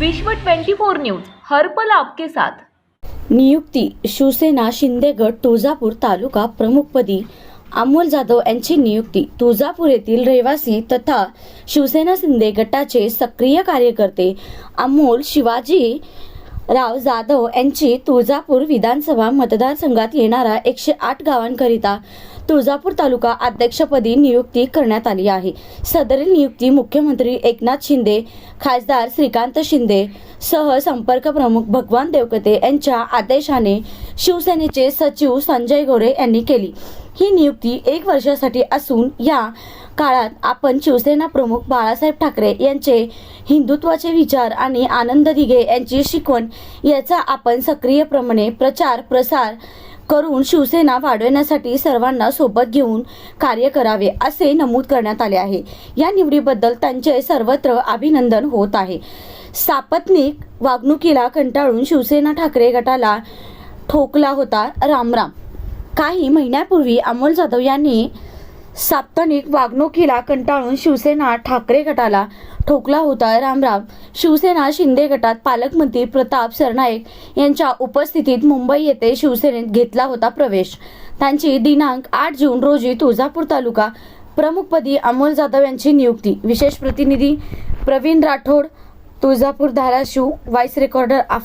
विश्व 24 न्यूज हर्पल आपके साथ. नियुक्ती शिवसेना शिंदे गट तुळजापूर तालुका प्रमुखपदी. अमोल जाधव यांची नियुक्ती तुळजापूर येथील रहिवासी तथा शिवसेना शिंदे गटाचे सक्रिय कार्यकर्ते अमोल शिवाजी राव जाधव यांची तुळजापूर विधानसभा मतदारसंघात येणारा एकशे आठ गावांकरिता तुळजापूर तालुका अध्यक्षपदी नियुक्ती करण्यात आली आहे. सदरील नियुक्ती मुख्यमंत्री एकनाथ शिंदे खासदार श्रीकांत शिंदे सह संपर्क प्रमुख भगवान देवकते यांच्या आदेशाने शिवसेनेचे सचिव संजय गोरे यांनी केली. ही नियुक्ती एक वर्षासाठी असून या काळात आपण शिवसेना प्रमुख बाळासाहेब ठाकरे यांचे हिंदुत्वाचे विचार आणि आनंद दिघे यांची शिकवण याचा आपण सक्रियप्रमाणे प्रचार प्रसार करून शिवसेना वाढवण्यासाठी सर्वांना सोबत घेऊन कार्य करावे असे नमूद करण्यात आले आहे. या निवडीबद्दल त्यांचे सर्वत्र अभिनंदन होत आहे. सापत्निक वागणुकीला कंटाळून शिवसेना ठाकरे गटाला ठोकला होता रामराम. काही महिन्यापूर्वी अमोल जाधव यांनी साप्ताहिक वागणुकीला कंटाळून शिवसेना ठाकरे गटाला ठोकला होता. रामराम शिवसेना शिंदे गटात पालकमंत्री प्रताप सरनाईक यांच्या उपस्थितीत मुंबई येथे शिवसेनेत घेतला होता प्रवेश. त्यांची दिनांक आठ जून रोजी तुळजापूर तालुका प्रमुखपदी अमोल जाधव यांची नियुक्ती. विशेष प्रतिनिधी प्रवीण राठोड तुळजापूर धाराशिव व्हाईस रेकॉर्डर आफ